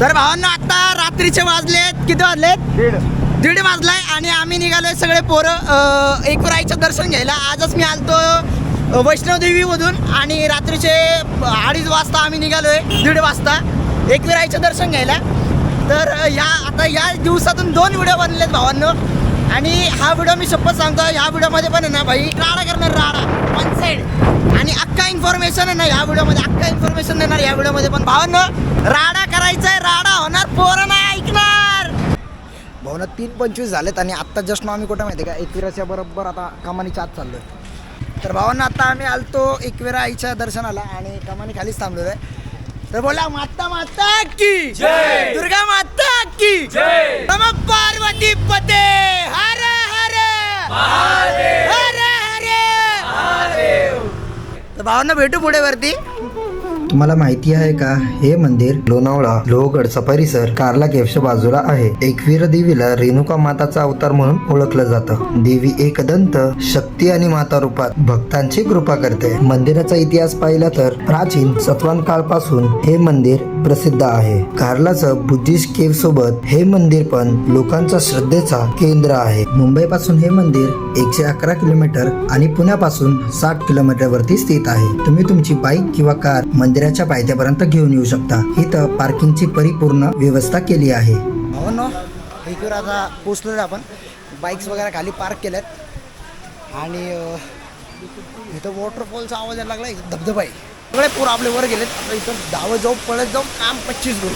तर भावांना आता रात्रीचे वाजलेत. किती वाजलेत? दीड. वाजलाय आणि आम्ही निघालोय सगळे पोरं एकविराईचं दर्शन घ्यायला. आजच मी आलतो वैष्णवदेवीमधून आणि रात्रीचे अडीच वाजता आम्ही निघालोय दीड वाजता एकविराईचं दर्शन घ्यायला. तर या आता या दिवसातून दोन व्हिडिओ बनलेत भावांनो. आणि हा व्हिडिओ मी शपथ सांगतो ह्या व्हिडिओमध्ये पण आहे ना भाई राडा करणार राडा. वन साईड आणि अख्खा इन्फॉर्मेशन आहे ना ह्या व्हिडिओमध्ये अख्खा इन्फॉर्मेशन देणार या व्हिडिओमध्ये पण. भावांनो राडा करायचा आहे राडा होणार पोरं नाही ऐकणार. भावना तीन पंचवीस झालेत आणि आत्ता जस्ट आम्ही कुठं माहिती आहे का? एकविराच्या बरोबर आता कमानीच्या आत चाललोय. तर भावांना आता आम्ही आलतो एकविरा आईच्या दर्शनाला आणि कमानी खालीच थांबलेलो आहे. तर बोला माता माता की. दुर्गा माता की. नम पार्वती पते. हर हर. हर हर. तर भावांना भेटू पुढे वरती. तुम्हाला माहिती आहे का? हे मंदिर लोणावळा लोहगडचा परिसर कार्ला केव्हच्या बाजूला आहे. एकवीर देवीला रेणुका माताचा अवतार म्हणून ओळखलं जातं. देवी एकदंत शक्ती आणि माता रूपात भक्तांची कृपा करते. मंदिराचा इतिहास पाहिला तर प्राचीन सत्वान काळपासून हे मंदिर प्रसिद्ध आहे. कार्लाचं बुद्धिस्ट केव्ह सोबत हे मंदिर पण लोकांचा श्रद्धेचा केंद्र आहे. मुंबईपासून हे मंदिर एकशे अकरा किलोमीटर आणि पुण्यापासून साठ किलोमीटर वरती स्थित आहे. तुम्ही तुमची बाईक किंवा कार मंदिराच्या पायथ्यापर्यंत घेऊन येऊ शकता. इथं पार्किंगची परिपूर्ण व्यवस्था केली आहे. हो ना एकवीर आता पोचलो आपण. बाईक्स वगैरे खाली पार्क केल्यात. आणि इथं वॉटरफॉलचा आवाज यायला लागला. इथं धबधबा आहे. सगळे पूर आपले वर गेलेत. आता इथं धावत जाऊ पळत जाऊ काम पच्चीस करू.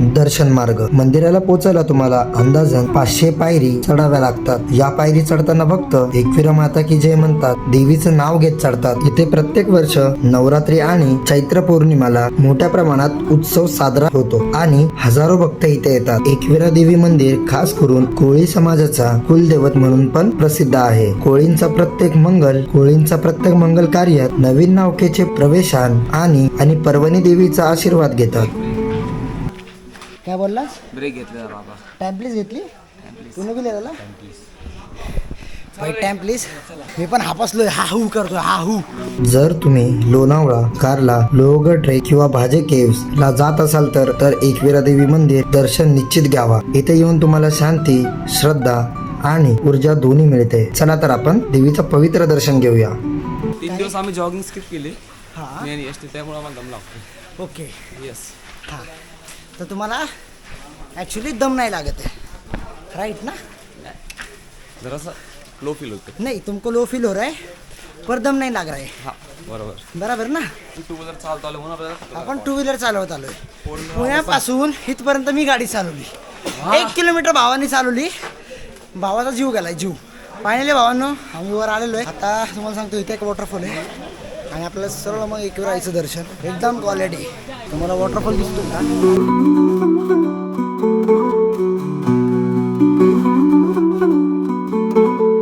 दर्शन मार्ग. मंदिराला पोचायला तुम्हाला अंदाजन पाचशे पायरी चढाव्या लागतात. या पायरी चढताना फक्त एकविरा माता की जय म्हणतात. देवीचं नाव घेत चढतात. इथे प्रत्येक वर्ष नवरात्री आणि चैत्र पौर्णिमाला मोठ्या प्रमाणात उत्सव साजरा होतो आणि हजारो भक्त इथे येतात. एकविरा देवी मंदिर खास करून कोळी समाजाचा कुलदैवत म्हणून पण प्रसिद्ध आहे. कोळींचा प्रत्येक मंगल कोळींचा प्रत्येक मंगल कार्यात नवीन नावकेचे प्रवेशान आणि आणि पर्वणी देवीचा आशीर्वाद घेतात. काय बोललास ब्रेक घेतलेला बाबा. टाइम प्लीज घेतली तू गेले त्याला भाई टाइम प्लीज मी पण हापासलोय. हा हू करतोय हा हू. जर तुम्ही लोणावळा कारला लोहगड ट्रेक किंवा भाजे केव्स ला जात असाल तर तर एकविरा देवी मंदिर दर्शन निश्चित घ्यावा. इथे येऊन तुम्हाला शांती श्रद्धा आणि ऊर्जा दोन्ही मिळते. चला तर आपण देवीचं पवित्र दर्शन घेऊया. तीन दिवस आम्ही जॉगिंग स्किप केली. हा. त्यामुळे आम्हाला दम लागतो ओके येस हां. तर तुम्हाला ॲक्च्युली दम नाही लागत आहे. राईट ना? जरासा लो फील होते. नहीं तुमको लो फील हो रहा है पर दम नहीं लग रहा है. हा बरोबर. बराबर ना? टू व्हीलर चालतो आलो म्हणून आपल्याला आपण टू व्हीलर चालवत आलोय पुण्यापासून इथपर्यंत मी गाडी चालवली. एक किलोमीटर भावाने चालवली. भावाचा जीव गेलाय जीव. फायनली भावांनो आम्ही वर आलेलो आहे आता तुम्हाला सांगतो इथे एक वॉटरफॉल आहे. आणि आपल्याला सरळ मग एक राहायचं दर्शन. एकदम क्वालिटी तुम्हाला वॉटरफॉल दिसतो का?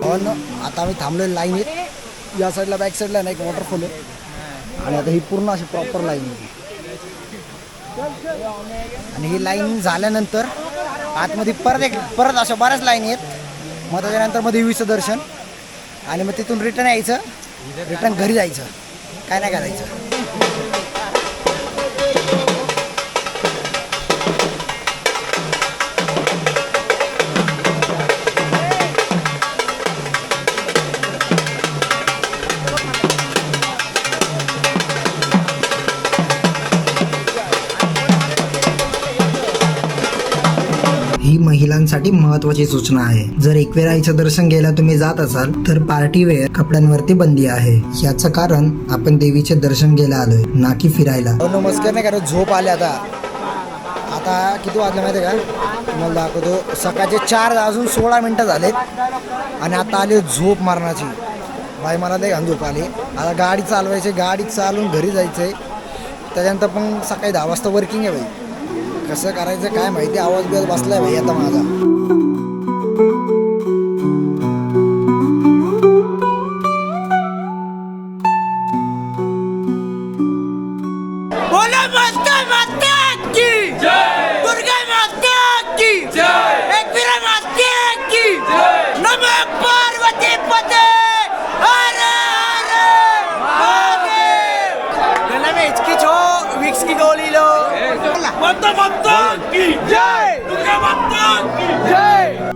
भावांनो आता आम्ही थांबलोय लाईन येत. या साईडला बॅक साईडला ना एक वॉटरफॉल आहे. आणि आता ही पूर्ण अशी प्रॉपर लाईन आहे. आणि ही लाईन झाल्यानंतर आतमध्ये परत एक परत अशा बऱ्याच लाईन आहेत मग त्याच्यानंतर मग देवीचं दर्शन. आणि मग तिथून रिटर्न यायचं. रिटर्न घरी जायचं. काय नाही करायचं. महिलांसाठी महत्वाची सूचना आहे. जर एकवेराईचं आईचं दर्शन घ्यायला तुम्ही जात असाल तर पार्टी वेअर कपड्यांवरती बंदी आहे. याचं कारण आपण देवीचे दर्शन घ्यायला आलोय ना की फिरायला. नमस्कार नाही कारण झोप आले आता. आता किती वाजले माहिती आहे का? तुम्हाला दाखवतो. सकाळचे चार अजून सोळा मिनटं झालेत आणि आता आली झोप मारण्याची. बाई मला नाही घाण झोप आली. आता गाडी चालवायची गाडी चालवून घरी जायचं आहे त्याच्यानंतर पण सकाळी दहा वाजता वर्किंग आहे बाई. कसं करायचं काय माहिती आवाज बिवाज बसलाय भाई आता माझा. माता माता की जय दुर्गा माता की जय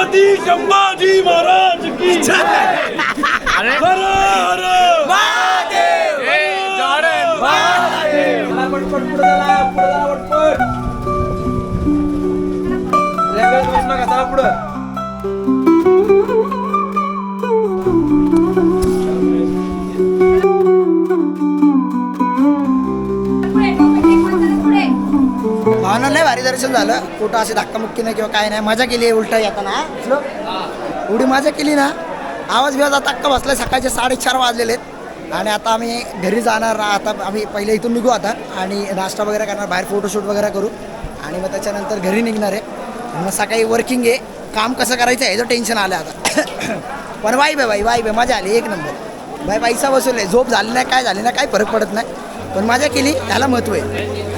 छत्रपती संभाजी महाराज की जय। हर हर। महादेव! भावना नाही भारी दर्शन झालं झालं. कुठं असे धक्कामुक्की नाही किंवा काय नाही. मजा केली आहे उलटा येताना. उडी एवढी मजा केली ना? आवाज बिवाज आता अक्का बसला सकाळचे साडेचार वाजलेले आहेत. आणि आता आम्ही घरी जाणार. आता आम्ही पहिले इथून निघू आता. आणि नाश्ता वगैरे करणार. बाहेर फोटोशूट वगैरे करू. आणि मग त्याच्यानंतर घरी निघणार आहे. मग सकाळी वर्किंग आहे. काम कसं करायचं आहे याचं टेन्शन आलं आता. पण वाई बे बाई वाई बे मजा आली. एक नंबर. बाई पैसा वसूल झोप झाली नाही काय झाली नाही काय फरक पडत नाही. पण मजा केली. त्याला महत्त्व आहे.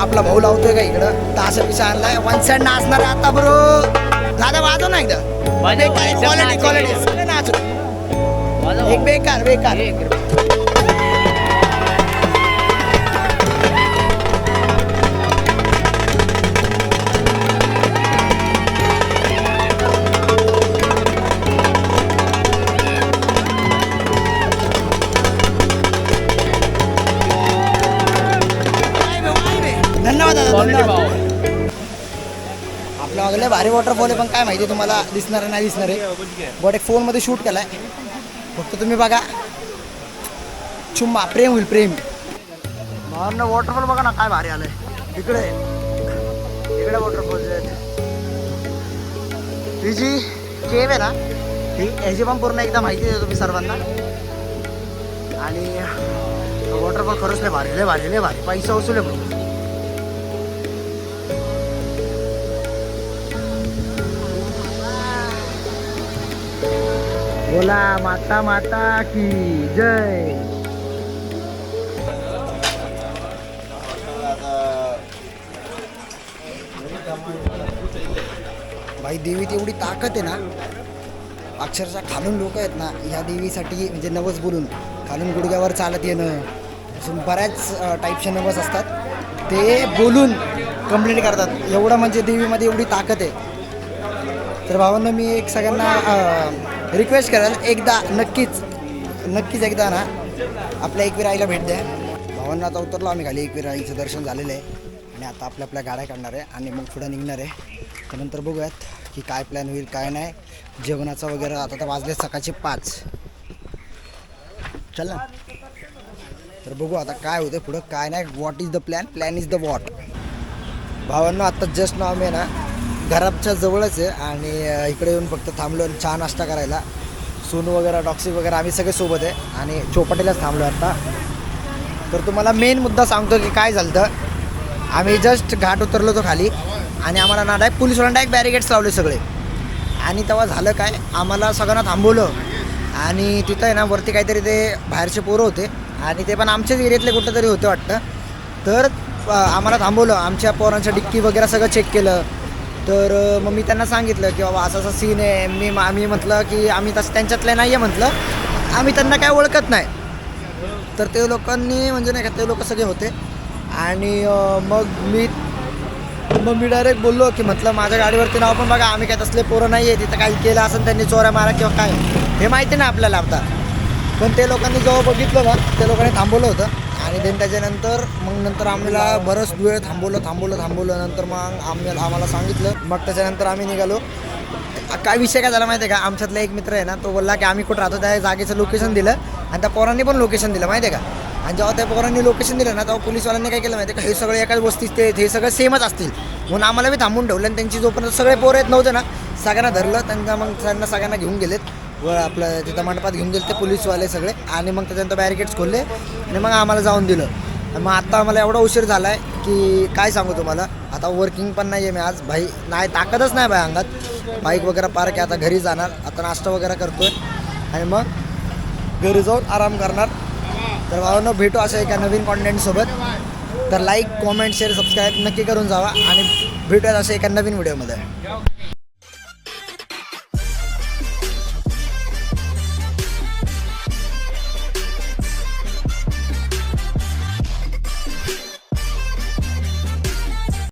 आपला भाऊ लावतोय का इकडं? तास पिसा आणलाय. वन साइड नाचणार आहे आता बरो दादा वाजव ना एकदा. क्वालिटी क्वालिटी नाचू. एक बेकार बेकार. आपल्या मागले भारी वॉटरफॉल आहे पण काय माहिती तुम्हाला दिसणार आहे नाही दिसणार आहे. बट एक फोनमध्ये शूट केलाय. फक्त तुम्ही बघा. चुम्मा प्रेम होईल प्रेम. भावांना वॉटरफॉल बघा ना काय भारी आलंय. इकडे. इकडे वॉटरफॉल ही जी केव आहे ना ही ह्याची पण पूर्ण एकदा माहिती देतो तुम्ही सर्वांना. आणि वॉटरफॉल खरंच लय भारी लय भारी लय भारी. पैसा वसूल आहे बोला माता माता की जय. भाई देवीची एवढी ताकद आहे ना. अक्षरशः खालून लोक आहेत ना ह्या देवीसाठी म्हणजे नवस बोलून खालून गुडघ्यावर चालत येणं अजून बऱ्याच टाईपचे नवस असतात. ते बोलून कंप्लीट करतात. एवढं म्हणजे देवीमध्ये एवढी ताकद आहे. तर भावांना मी एक सगळ्यांना रिक्वेस्ट कराल एकदा नक्कीच नक्कीच एकदा ना आपल्या एकवीर आईला भेट द्या. भावांना आता उतरलो आम्ही खाली एकवीर आईचं दर्शन झालेलं आहे. आणि आता आपल्या आपल्या गाड्या काढणार आहे आणि मग पुढे निघणार आहे. त्यानंतर बघूयात की काय प्लॅन होईल काय नाही. जेवणाचा वगैरे आता तर वाजले सकाळचे पाच. चल ना. तर बघू आता काय होतं पुढं काय नाही. What is the plan plan is the what भावांना आत्ता जस्ट नाव मी आहे ना घराच्या जवळच आहे आणि इकडे येऊन फक्त थांबलो आणि चहा नाश्ता करायला. सून वगैरे डॉक्सी वगैरे आम्ही सगळे सोबत आहे आणि चौपाटीलाच थांबलो आता. तर तुम्हाला मेन मुद्दा सांगतो की काय झालं तर आम्ही जस्ट घाट उतरलो तो खाली आणि आम्हाला ना डायरेक्ट पोलिसवाल्यांना डायरेक्ट बॅरिगेड्स लावले सगळे. आणि तेव्हा झालं काय आम्हाला सगळ्यांना थांबवलं. आणि तिथं आहे ना वरती काहीतरी ते बाहेरचे पोरं होते आणि ते पण आमच्याच एरियातले कुठं तरी होते वाटतं. तर आम्हाला थांबवलं. आमच्या पोरांच्या डिक्की वगैरे सगळं चेक केलं. तर मग मी त्यांना सांगितलं की बाबा असा असा सीन आहे. मी आम्ही म्हटलं की आम्ही तसं त्यांच्यातले नाही आहे म्हटलं. आम्ही त्यांना काय ओळखत नाही. तर ते लोकांनी म्हणजे नाही का ते लोक सगळे होते. आणि मग मी मग मी डायरेक्ट बोललो की म्हटलं माझ्या गाडीवरती नाव पण बघा. आम्ही काय तसले पोरं नाही आहे तिथं काही केलं असं त्यांनी चोऱ्या मारा किंवा काय. हे माहिती नाही आपल्याला आता. पण ते लोकांनी जेव्हा बघितलं ना ते लोकांनी थांबवलं होतं. आणि देन त्याच्यानंतर मग नंतर आम्हाला बरंच वेळ थांबवलं थांबवलं थांबवलं. नंतर मग आम्ही आम्हाला सांगितलं. मग त्याच्यानंतर आम्ही निघालो. काय विषय काय झाला माहिती आहे का? आमच्यातला एक मित्र आहे ना तो बोलला की आम्ही कुठं राहतो त्या जागेचं लोकेशन दिलं. आणि त्या पोरांनी पण लोकेशन दिलं माहिती आहे का? आणि जेव्हा त्या पोरांनी लोकेशन दिलं ना तेव्हा पोलीसवाल्यांनी काय केलं माहिती आहे का? हे सगळे एकाच वस्तीत ते हे सगळं सेमच असतील. म्हणून आम्हाला बी थांबून ठेवलं आणि त्यांची जोपर्यंत सगळे पोरं येत नव्हते ना सगळ्यांना धरलं. त्यांना मग त्यांना सगळ्यांना घेऊन गेलेत. व आपलं तिथं मंडपात घेऊन गेले ते पोलीसवाले सगळे. आणि मग त्याच्यानंतर बॅरिकेड्स खोलले आणि मग आम्हाला जाऊन दिलं. मग आत्ता आम्हाला एवढा उशीर झाला आहे की काय सांगू तुम्हाला? आता वर्किंग पण नाही आहे मी आज. भाई नाही ताकदच नाही भाई अंगात. बाईक वगैरे पार्क आहे आता घरी जाणार. आता नाश्ता वगैरे करतोय. आणि मग घरी जाऊन आराम करणार. तर भावांनो भेटू असं एका नवीन कॉन्टेंटसोबत तर लाईक कॉमेंट शेअर सबस्क्राईब नक्की करून जावा. आणि भेटूयात असं एका नवीन व्हिडिओमध्ये